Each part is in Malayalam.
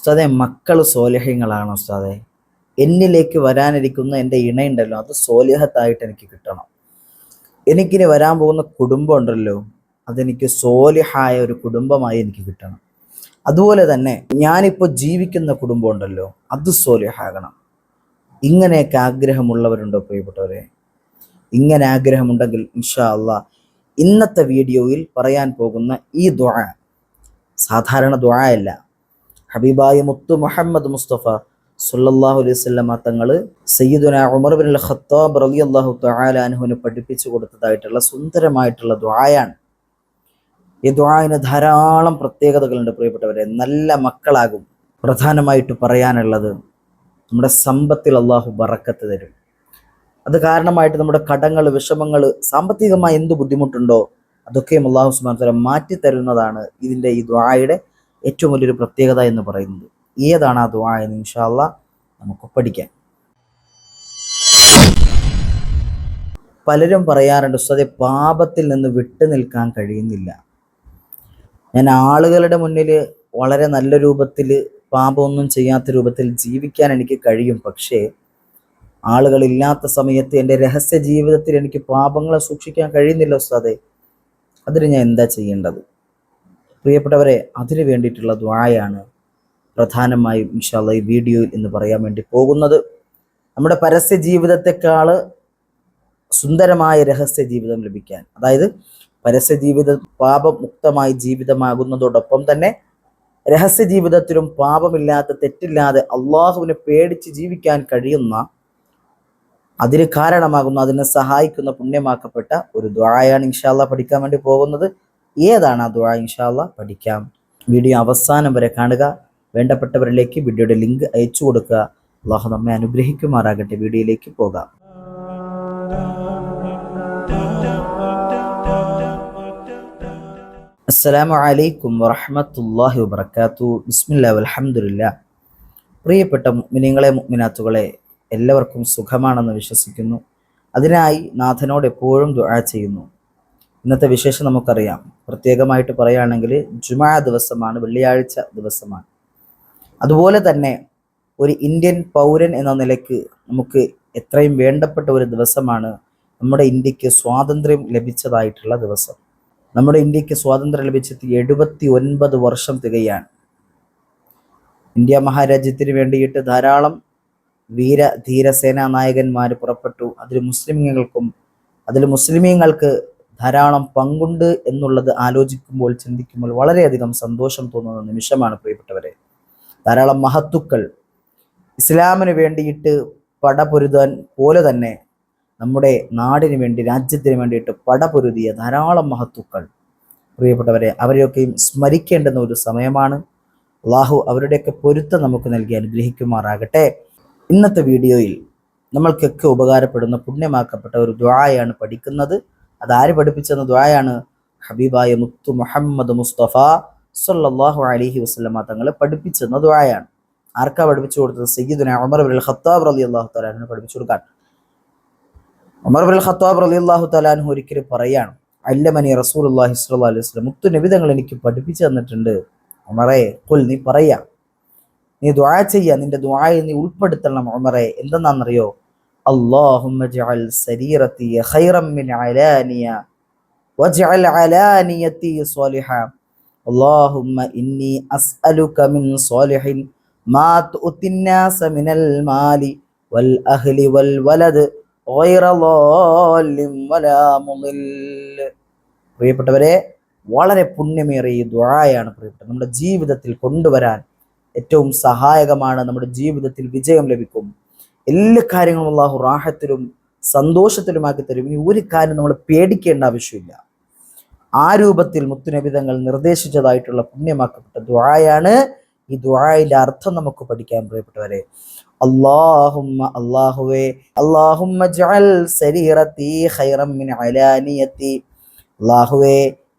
ഉസ്താദെ മക്കൾ സോലഹ്യങ്ങളാണ് ഉസ്താദെ. എന്നിലേക്ക് വരാനിരിക്കുന്ന എന്റെ ഇണയുണ്ടല്ലോ അത് സോലിഹത്തായിട്ട് എനിക്ക് കിട്ടണം. എനിക്കിനി വരാൻ പോകുന്ന കുടുംബം ഉണ്ടല്ലോ അതെനിക്ക് സോലിഹായ ഒരു കുടുംബമായി എനിക്ക് കിട്ടണം. അതുപോലെ തന്നെ ഞാനിപ്പോൾ ജീവിക്കുന്ന കുടുംബം ഉണ്ടല്ലോ അത് സോലിഹാകണം. ഇങ്ങനെയൊക്കെ ആഗ്രഹമുള്ളവരുണ്ടോ പ്രിയപ്പെട്ടവരെ? ഇങ്ങനെ ആഗ്രഹമുണ്ടെങ്കിൽ ഇൻഷാ അള്ളാ ഇന്നത്തെ വീഡിയോയിൽ പറയാൻ പോകുന്ന ഈ ദ്വാ സാധാരണ ദ്വാ അല്ല ഹബീബായ മുത്തു മുഹമ്മദ് മുസ്തഫ സുല്ലാഹു അലൈഹി വസല്ലമ തങ്ങൾ സയ്യിദുന ഉമർ ബിൻ ഖത്താബ് റളിയല്ലാഹു അള്ളാഹു അൻഹുവിന് പഠിപ്പിച്ചു കൊടുത്തതായിട്ടുള്ള സുന്ദരമായിട്ടുള്ള ദ്വായാണ് ഈ ദ്വായന് ധാരാളം പ്രത്യേകതകളുണ്ട് പ്രിയപ്പെട്ടവരെ. നല്ല മക്കളാകും. പ്രധാനമായിട്ട് പറയാനുള്ളത് നമ്മുടെ സമ്പത്തിൽ അള്ളാഹു ബറക്കത്ത് തരും. അത് കാരണമായിട്ട് നമ്മുടെ കടങ്ങൾ വിഷമങ്ങൾ സാമ്പത്തികമായി എന്ത് ബുദ്ധിമുട്ടുണ്ടോ അതൊക്കെയും അള്ളാഹു സുബാൻ തല മാറ്റി തരുന്നതാണ് ഇതിന്റെ ഈ ദ്വായുടെ ഏറ്റവും വലിയൊരു പ്രത്യേകത എന്ന് പറയുന്നത് ഏതാണ് ആ ദുആ എന്ന് ഇൻഷാല്ല നമുക്ക് പഠിക്കാം. പലരും പറയാറുണ്ട് ഉസ്താദെ പാപത്തിൽ നിന്ന് വിട്ടു നിൽക്കാൻ കഴിയുന്നില്ല. ഞാൻ ആളുകളുടെ മുന്നിൽ വളരെ നല്ല രൂപത്തിൽ പാപമൊന്നും ചെയ്യാത്ത രൂപത്തിൽ ജീവിക്കാൻ എനിക്ക് കഴിയും. പക്ഷേ ആളുകളില്ലാത്ത സമയത്ത് എന്റെ രഹസ്യ ജീവിതത്തിൽ എനിക്ക് പാപങ്ങളെ സൂക്ഷിക്കാൻ കഴിയുന്നില്ല ഉസ്താദെ. അതിന് ഞാൻ എന്താ ചെയ്യേണ്ടത്? പ്രിയപ്പെട്ടവരെ അതിനു വേണ്ടിയിട്ടുള്ള ദ്വായാണ് പ്രധാനമായും ഇൻഷാല്ല ഈ വീഡിയോയിൽ എന്ന് പറയാൻ വേണ്ടി പോകുന്നത്. നമ്മുടെ പരസ്യ ജീവിതത്തെക്കാൾ സുന്ദരമായ രഹസ്യ ജീവിതം ലഭിക്കാൻ. അതായത് പരസ്യ ജീവിത പാപമുക്തമായി ജീവിതമാകുന്നതോടൊപ്പം തന്നെ രഹസ്യ ജീവിതത്തിലും പാപമില്ലാത്ത തെറ്റില്ലാതെ അള്ളാഹുവിനെ പേടിച്ച് ജീവിക്കാൻ കഴിയുന്ന അതിന് കാരണമാകുന്ന അതിനെ സഹായിക്കുന്ന പുണ്യമാക്കപ്പെട്ട ഒരു ദ്വായാണ് ഇൻഷാല്ല പഠിക്കാൻ വേണ്ടി പോകുന്നത്. ഏതാണ് ആ ദ്വാ ഇൻഷാല്ല പഠിക്കാം. വീഡിയോ അവസാനം വരെ കാണുക. വേണ്ടപ്പെട്ടവരിലേക്ക് വീഡിയോയുടെ ലിങ്ക് അയച്ചു കൊടുക്കുക. അള്ളാഹു നമ്മെ അനുഗ്രഹിക്കുമാറാകട്ടെ. വീഡിയോയിലേക്ക് പോകാം. അസ്സലാമു അലൈക്കും വറഹമത്തല്ലാഹി വബർക്കാത്തു ബിസ്മില്ലാ അൽഹംദുലില്ല പ്രിയപ്പെട്ട മുഅ്മിനീങ്ങളെ മുഅ്മിനാത്തുകളെ എല്ലാവർക്കും സുഖമാണെന്ന് വിശ്വസിക്കുന്നു. അതിനായി നാഥനോട് എപ്പോഴും ദുആ ചെയ്യുന്നു. ഇന്നത്തെ വിശേഷം നമുക്കറിയാം. പ്രത്യേകമായിട്ട് പറയുകയാണെങ്കിൽ ജുമാ ദിവസമാണ് വെള്ളിയാഴ്ച ദിവസമാണ്. അതുപോലെ തന്നെ ഒരു ഇന്ത്യൻ പൗരൻ എന്ന നിലയ്ക്ക് നമുക്ക് എത്രയും വേണ്ടപ്പെട്ട ഒരു ദിവസമാണ് നമ്മുടെ ഇന്ത്യയ്ക്ക് സ്വാതന്ത്ര്യം ലഭിച്ചതായിട്ടുള്ള ദിവസം. നമ്മുടെ ഇന്ത്യയ്ക്ക് സ്വാതന്ത്ര്യം ലഭിച്ചിട്ട് എഴുപത്തി ഒൻപത് വർഷം തികയാണ്. ഇന്ത്യ മഹാരാജ്യത്തിന് വേണ്ടിയിട്ട് ധാരാളം വീര ധീര സേനാ നായകന്മാർ പുറപ്പെട്ടു. അതിൽ മുസ്ലിമീങ്ങൾക്കും അതിൽ മുസ്ലിമീങ്ങൾക്ക് ധാരാളം പങ്കുണ്ട് എന്നുള്ളത് ആലോചിക്കുമ്പോൾ ചിന്തിക്കുമ്പോൾ വളരെയധികം സന്തോഷം തോന്നുന്ന നിമിഷമാണ് പ്രിയപ്പെട്ടവരെ. ധാരാളം മഹത്തുക്കൾ ഇസ്ലാമിന് വേണ്ടിയിട്ട് പടപൊരുതാൻ പോലെ തന്നെ നമ്മുടെ നാടിന് വേണ്ടി രാജ്യത്തിന് വേണ്ടിയിട്ട് പടപൊരുതിയ ധാരാളം മഹത്തുക്കൾ. പ്രിയപ്പെട്ടവരെ അവരെയൊക്കെയും സ്മരിക്കേണ്ടുന്ന ഒരു സമയമാണ്. അള്ളാഹു അവരുടെയൊക്കെ പൊരുത്തം നമുക്ക് നൽകി അനുഗ്രഹിക്കുമാറാകട്ടെ. ഇന്നത്തെ വീഡിയോയിൽ നമ്മൾക്കൊക്കെ ഉപകാരപ്പെടുന്ന പുണ്യമാക്കപ്പെട്ട ഒരു ദ്വായാണ് പഠിക്കുന്നത്. അതാര് പഠിപ്പിച്ചെന്ന ദ്വായാണ് ഹബീബായ മുത്തു മുഹമ്മദ് മുസ്തഫ സല്ലല്ലാഹു അലിഹി വസ്ലമ തങ്ങളെ പഠിപ്പിച്ചെന്ന ദ്വായാണ് ആർക്കാ പഠിപ്പിച്ചു കൊടുത്തത്? സയ്യിദുന ഉമർ അബുൽ ഖത്താബ് റലി അള്ളാഹു തലാഹിനെ പഠിപ്പിച്ചു കൊടുക്കാൻ. ഉമർ അബുൽ ഖത്താബ് റളിയല്ലാഹു തആല ഒരിക്കലും പറയാണ് അല്ലമനി റസൂലുള്ളാഹി സ്വല്ലാ അലൈഹി വസ്ലം മുത്തു നബിതങ്ങൾ എനിക്ക് പഠിപ്പിച്ചു തന്നിട്ടുണ്ട്. ഉമറേ കുൽ നീ പറയാ. നീ ദുആ ചെയ്യാ നിന്റെ ദ്വായ നീ ഉൾപ്പെടുത്തണം ഉമറേ. എന്തെന്നാണെന്നറിയോ? اللهم اجعل سريرتي خيرا من علانية واجعل علانيتي صالحا اللهم إني أسألك من صالح ما تؤتي الناس من المال والأهل والولد غير ضال ولا مضل പ്രിയപ്പെട്ടവരെ വളരെ പുണ്യമേറിയ ഈ ദുആയാണ് പ്രിയപ്പെട്ട നമ്മുടെ ജീവിതത്തിൽ കൊണ്ടുവരാൻ ഏറ്റവും സഹായകമാണ് നമ്മുടെ ജീവിതത്തിൽ വിജയം ലഭിക്കും എല്ലാ കാര്യങ്ങളും അള്ളാഹു റാഹത്തിലും സന്തോഷത്തിലുമാക്കി തരും. ഇനി ഒരു കാര്യം നമ്മൾ പേടിക്കേണ്ട ആവശ്യമില്ല. ആ രൂപത്തിൽ മുത്തുനബിതങ്ങൾ നിർദ്ദേശിച്ചതായിട്ടുള്ള പുണ്യമാക്കപ്പെട്ട ദ്വായാണ് ഈ ദ്വായുടെ അർത്ഥം നമുക്ക് പഠിക്കാൻ പ്രിയപ്പെട്ടവരെ അള്ളാഹുമ്മ അള്ളാഹുവേ അള്ളാഹുമ്മ ഖൈറം മിൻ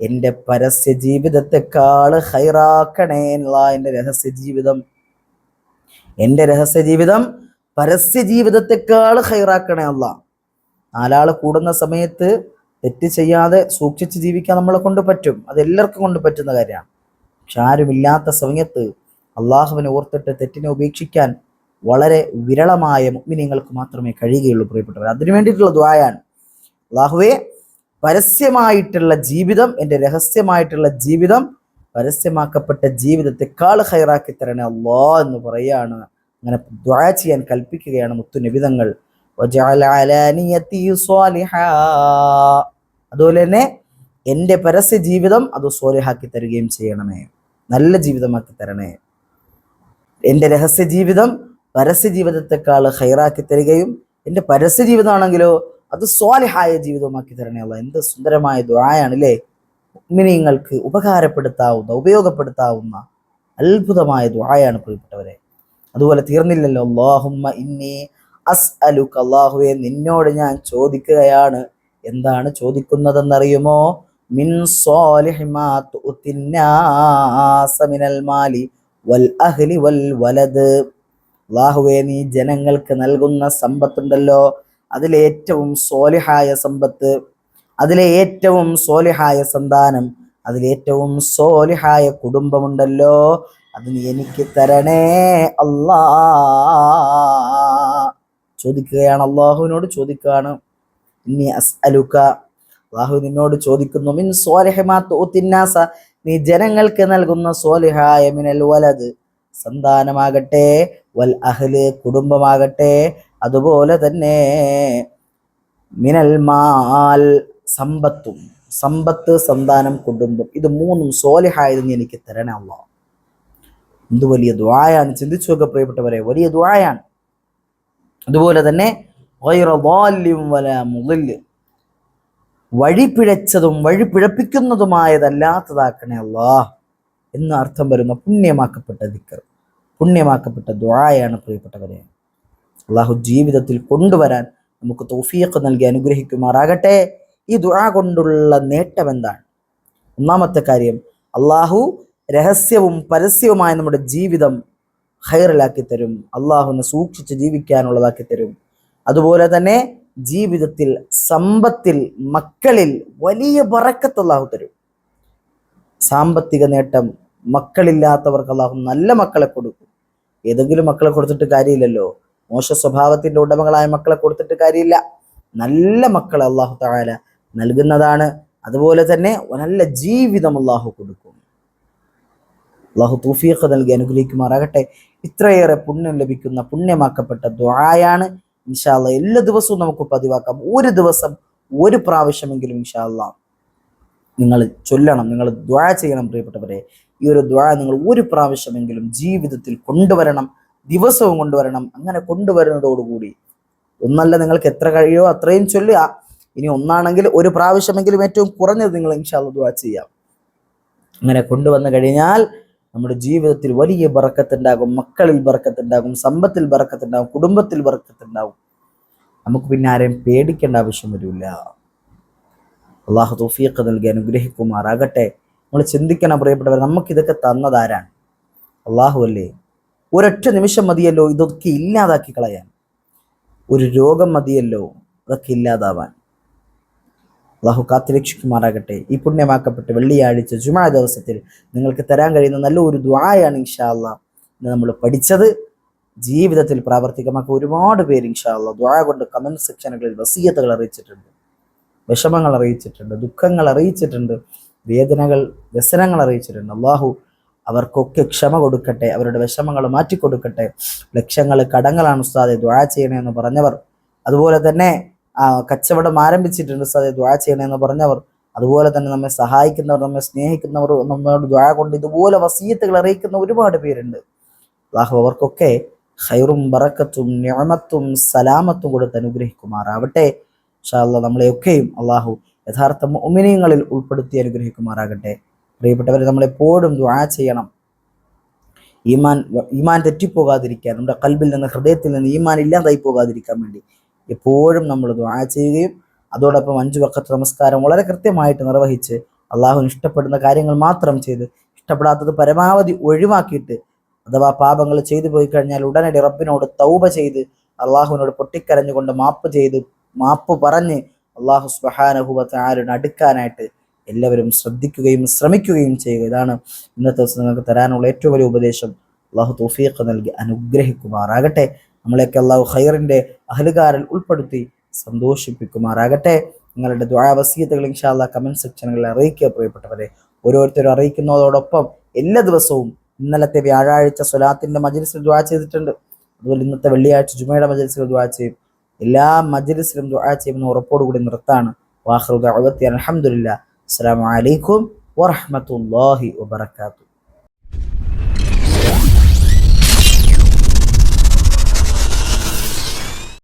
എന്റെ പരസ്യ ജീവിതത്തെക്കാൾ ഹൈറാക്കണേ എന്നുള്ള എന്റെ രഹസ്യ ജീവിതം. എന്റെ രഹസ്യ ജീവിതം പരസ്യ ജീവിതത്തെക്കാൾ ഹൈറാക്കണേ അല്ല നാലാൾ കൂടുന്ന സമയത്ത് തെറ്റ് ചെയ്യാതെ സൂക്ഷിച്ച് ജീവിക്കാൻ നമ്മളെ കൊണ്ട് പറ്റും. അത് എല്ലാവർക്കും കൊണ്ട് പറ്റുന്ന കാര്യമാണ്. പക്ഷെ ആരുമില്ലാത്ത സമയത്ത് അള്ളാഹുവിനെ ഓർത്തിട്ട് തെറ്റിനെ ഉപേക്ഷിക്കാൻ വളരെ വിരളമായ മുഗ്മിനിങ്ങൾക്ക് മാത്രമേ കഴിയുകയുള്ളൂ പ്രിയപ്പെട്ടവർ അതിനു വേണ്ടിയിട്ടുള്ള ദ്വായാണ് അള്ളാഹുവെ പരസ്യമായിട്ടുള്ള ജീവിതം എന്റെ രഹസ്യമായിട്ടുള്ള ജീവിതം പരസ്യമാക്കപ്പെട്ട ജീവിതത്തെക്കാൾ ഹൈറാക്കി തരണേ അള്ളാ എന്ന് പറയാണ് അങ്ങനെ ദ്വാ ചെയ്യാൻ കൽപ്പിക്കുകയാണ് മുത്തു നിബിതങ്ങൾ. അതുപോലെ തന്നെ എന്റെ പരസ്യ ജീവിതം അത് സോലിഹാക്കി തരികയും ചെയ്യണമേ. നല്ല ജീവിതമാക്കി തരണേ. എന്റെ രഹസ്യ ജീവിതം പരസ്യ ജീവിതത്തെക്കാൾ ഹൈറാക്കി തരികയും എന്റെ പരസ്യ ജീവിതമാണെങ്കിലോ അത് സ്വാലിഹായ ജീവിതമാക്കി തരണേ അല്ല എന്ത് സുന്ദരമായ ദ്വായാണല്ലേ മിനിങ്ങൾക്ക് ഉപകാരപ്പെടുത്താവുന്ന ഉപയോഗപ്പെടുത്താവുന്ന അത്ഭുതമായ ദ്വായാണ് പ്രിയപ്പെട്ടവരെ. അതുപോലെ തീർന്നില്ലല്ലോ. അള്ളാഹുമ്മ ഇന്നി അസ് അലുക്ക് അള്ളാഹുവെ നിന്നോട് ഞാൻ ചോദിക്കുകയാണ്. എന്താണ് ചോദിക്കുന്നതെന്നറിയുമോ? മിൻ മാലി വൽ അഹ്ലി വൽ വലത് അള്ളാഹുവെ നീ ജനങ്ങൾക്ക് നൽകുന്ന സമ്പത്തുണ്ടല്ലോ. അതിലെ ഏറ്റവും സോലിഹായ സമ്പത്ത് അതിലെ ഏറ്റവും സോലിഹായ സന്താനം അതിലേറ്റവും സോലിഹായ കുടുംബമുണ്ടല്ലോ. അത് നീ എനിക്ക് തരണേ അല്ലാ. ചോദിക്കുകയാണ് അള്ളാഹുവിനോട് ചോദിക്കുകയാണ്. ഇനി അള്ളാഹു നിന്നോട് ചോദിക്കുന്നു മിൻ സ്വാലിഹമാത്ത നീ ജനങ്ങൾക്ക് നൽകുന്ന സ്വാലിഹായ മിനൽ വലത് സന്താനമാകട്ടെ വൽ അഹ്ല് കുടുംബമാകട്ടെ അതുപോലെ തന്നെ മിനൽ മാൽ സമ്പത്തും സമ്പത്ത് സന്താനം കുടുംബം. ഇത് മൂന്നും സോലിഹായത് എനിക്ക് തരണേ അള്ളാഹ്. എന്ത് വലിയ ദ്വായാണ് ചിന്തിച്ചു നോക്കുക പ്രിയപ്പെട്ടവരെ വലിയ ദ്വായാണ് അതുപോലെ തന്നെ വഴിപിഴച്ചതും വഴിപിഴപ്പിക്കുന്നതുമായതല്ലാത്തതാക്കണേ അല്ലാ എന്ന അർത്ഥം വരുന്ന പുണ്യമാക്കപ്പെട്ട ദിക്കർ പുണ്യമാക്കപ്പെട്ട ദ്വായാണ് പ്രിയപ്പെട്ടവരെ. അള്ളാഹു ജീവിതത്തിൽ കൊണ്ടുവരാൻ നമുക്ക് തോഫിയൊക്കെ നൽകി അനുഗ്രഹിക്കുമാറാകട്ടെ. ഈ ദുഴ കൊണ്ടുള്ള നേട്ടം എന്താണ്? ഒന്നാമത്തെ കാര്യം അള്ളാഹു രഹസ്യവും പരസ്യവുമായ നമ്മുടെ ജീവിതം ഹൈറിലാക്കി തരും. അള്ളാഹുവിനെ സൂക്ഷിച്ച് ജീവിക്കാനുള്ളതാക്കി തരും. അതുപോലെ തന്നെ ജീവിതത്തിൽ സമ്പത്തിൽ മക്കളിൽ വലിയ ബറക്കത്ത് അള്ളാഹു തരും. സാമ്പത്തിക നേട്ടം മക്കളില്ലാത്തവർക്ക് അള്ളാഹു നല്ല മക്കളെ കൊടുക്കും. ഏതെങ്കിലും മക്കളെ കൊടുത്തിട്ട് കാര്യമില്ലല്ലോ. മോശ സ്വഭാവത്തിന്റെ ഉടമകളായ മക്കളെ കൊടുത്തിട്ട് കാര്യമില്ല. നല്ല മക്കളെ അള്ളാഹു താല നൽകുന്നതാണ്. അതുപോലെ തന്നെ നല്ല ജീവിതം അള്ളാഹു കൊടുക്കും. അള്ളാഹു തൂഫീഖ് നൽകി അനുഗ്രഹിക്കുമാറാകട്ടെ. ഇത്രയേറെ പുണ്യം ലഭിക്കുന്ന പുണ്യമാക്കപ്പെട്ട ദ്വായാണ് ഇൻഷാല്ല എല്ലാ ദിവസവും നമുക്ക് പതിവാക്കാം. ഒരു ദിവസം ഒരു പ്രാവശ്യമെങ്കിലും ഇൻഷാല്ല നിങ്ങൾ ചൊല്ലണം നിങ്ങൾ ദ്വാ ചെയ്യണം പ്രിയപ്പെട്ടവരെ. ഈ ഒരു ദ്വാ നിങ്ങൾ ഒരു പ്രാവശ്യമെങ്കിലും ജീവിതത്തിൽ കൊണ്ടുവരണം ദിവസവും കൊണ്ടുവരണം. അങ്ങനെ കൊണ്ടുവരുന്നതോടുകൂടി ഒന്നല്ല നിങ്ങൾക്ക് എത്ര കഴിയോ അത്രയും ചൊല്ലുക. ഇനി ഒന്നാണെങ്കിൽ ഒരു പ്രാവശ്യമെങ്കിലും ഏറ്റവും കുറഞ്ഞത് നിങ്ങൾ ഇൻഷാല്ല ദ്വാ ചെയ്യാം. അങ്ങനെ കൊണ്ടുവന്നു കഴിഞ്ഞാൽ നമ്മുടെ ജീവിതത്തിൽ വലിയ ബറക്കത്തുണ്ടാകും മക്കളിൽ ബറക്കത്തുണ്ടാകും സമ്പത്തിൽ ബറക്കത്തുണ്ടാകും കുടുംബത്തിൽ ബറക്കത്തുണ്ടാകും. നമുക്ക് പിന്നെ ആരെയും പേടിക്കേണ്ട ആവശ്യം വരില്ല. അള്ളാഹു തൗഫീഖ് നൽകി അനുഗ്രഹിക്കുമാറാകട്ടെ. നമ്മൾ ചിന്തിക്കണം പ്രിയപ്പെട്ടവർ നമുക്കിതൊക്കെ തന്നതാരാണ് അള്ളാഹു അല്ലേ? ഒരൊറ്റ നിമിഷം മതിയല്ലോ ഇതൊക്കെ ഇല്ലാതാക്കി കളയാൻ. ഒരു രോഗം മതിയല്ലോ അതൊക്കെ ഇല്ലാതാവാൻ. അള്ളാഹു കാത്തിരക്ഷിക്കുമാറാകട്ടെ. ഈ പുണ്യമാക്കപ്പെട്ട വെള്ളിയാഴ്ച ജുമാ ദിവസത്തിൽ നിങ്ങൾക്ക് തരാൻ കഴിയുന്ന നല്ലൊരു ദ്വായാണ് ഇൻഷാ അള്ളാ നമ്മൾ പഠിച്ചത് ജീവിതത്തിൽ പ്രാവർത്തികമാക്കുക ഒരുപാട് പേര് ഇൻഷാ അള്ളാ കൊണ്ട് കമന്റ് സെക്ഷനുകളിൽ വസീയത്തുകൾ അറിയിച്ചിട്ടുണ്ട്. വിഷമങ്ങൾ അറിയിച്ചിട്ടുണ്ട് ദുഃഖങ്ങൾ അറിയിച്ചിട്ടുണ്ട് വേദനകൾ വ്യസനങ്ങൾ അറിയിച്ചിട്ടുണ്ട്. അള്ളാഹു അവർക്കൊക്കെ ക്ഷമ കൊടുക്കട്ടെ അവരുടെ വിഷമങ്ങൾ മാറ്റിക്കൊടുക്കട്ടെ. ലക്ഷങ്ങൾ കടങ്ങളാണ് ഉസ്താദെ ദ്വാ ചെയ്യണമെന്ന് പറഞ്ഞവർ. അതുപോലെ തന്നെ കച്ചവടം ആരംഭിച്ചിട്ടുണ്ട് സാറേ ദ്വാ ചെയ്യണമെന്ന് പറഞ്ഞവർ. അതുപോലെ തന്നെ നമ്മെ സഹായിക്കുന്നവർ നമ്മെ സ്നേഹിക്കുന്നവർ നമ്മളോട് ദ്വാ കൊണ്ട് ഇതുപോലെ വസീയത്തുകൾ അറിയിക്കുന്ന ഒരുപാട് പേരുണ്ട്. അള്ളാഹു അവർക്കൊക്കെ ഹൈറും ബറക്കത്തും ഞാമത്തും സലാമത്തും കൊടുത്ത് അനുഗ്രഹിക്കുമാറാവട്ടെ. ഷാല്ല നമ്മളെയൊക്കെയും അള്ളാഹു യഥാർത്ഥ ഒമിനിയങ്ങളിൽ ഉൾപ്പെടുത്തി അനുഗ്രഹിക്കുമാറാകട്ടെ. പ്രിയപ്പെട്ടവരെ നമ്മളെപ്പോഴും ദ്വാ ചെയ്യണം. ഈമാൻ ഈമാൻ തെറ്റിപ്പോകാതിരിക്കാൻ നമ്മുടെ കൽബിൽ നിന്ന് ഹൃദയത്തിൽ നിന്ന് ഈമാൻ ഇല്ലാതായി പോകാതിരിക്കാൻ വേണ്ടി എപ്പോഴും നമ്മൾ ദ്വാ ചെയ്യുകയും അതോടൊപ്പം അഞ്ചു വക്കത്ത് നമസ്കാരം വളരെ കൃത്യമായിട്ട് നിർവഹിച്ച് അള്ളാഹുവിന് ഇഷ്ടപ്പെടുന്ന കാര്യങ്ങൾ മാത്രം ചെയ്ത് ഇഷ്ടപ്പെടാത്തത് പരമാവധി ഒഴിവാക്കിയിട്ട് അഥവാ പാപങ്ങൾ ചെയ്തു പോയി കഴിഞ്ഞാൽ ഉടനടി റബ്ബിനോട് തൗബ ചെയ്ത് അള്ളാഹുവിനോട് പൊട്ടിക്കരഞ്ഞുകൊണ്ട് മാപ്പ് ചെയ്ത് മാപ്പ് പറഞ്ഞ് അള്ളാഹു സുബഹാനഹുബത്ത് ആരുടെ അടുക്കാനായിട്ട് എല്ലാവരും ശ്രദ്ധിക്കുകയും ശ്രമിക്കുകയും ചെയ്യുക. ഇതാണ് ഇന്നത്തെ ദിവസം നിങ്ങൾക്ക് തരാനുള്ള ഏറ്റവും വലിയ ഉപദേശം. അള്ളാഹു തൗഫീഖ് നൽകി അനുഗ്രഹിക്കുമാറാകട്ടെ. നമ്മളെയൊക്കെ അള്ളാഹു ഖൈറിന്റെ അഹലുകാരിൽ ഉൾപ്പെടുത്തി സന്തോഷിപ്പിക്കുമാറാകട്ടെ. നിങ്ങളുടെ ദ്വാവസീയതകൾ ഇൻഷാല്ല കമന്റ് സെക്ഷനുകളിൽ അറിയിക്കുക. പ്രിയപ്പെട്ടവരെ ഓരോരുത്തരും അറിയിക്കുന്നതോടൊപ്പം എല്ലാ ദിവസവും ഇന്നലത്തെ വ്യാഴാഴ്ച സ്വലാത്തിന്റെ മജലിസിൽ ദ്വാ ചെയ്തിട്ടുണ്ട്. അതുപോലെ ഇന്നത്തെ വെള്ളിയാഴ്ച ജുമയുടെ മജലിസിൽ ദ്വാ ചെയ്യും. എല്ലാ മജലിസിലും ദ്വാ ചെയ്യുന്ന ഉറപ്പോടുകൂടി നിർത്താണ് വാഹൃദ അലഹമുല്ല അസ്സാം വലൈക്കും വറഹമത്തല്ലാഹി വബർക്കാത്തു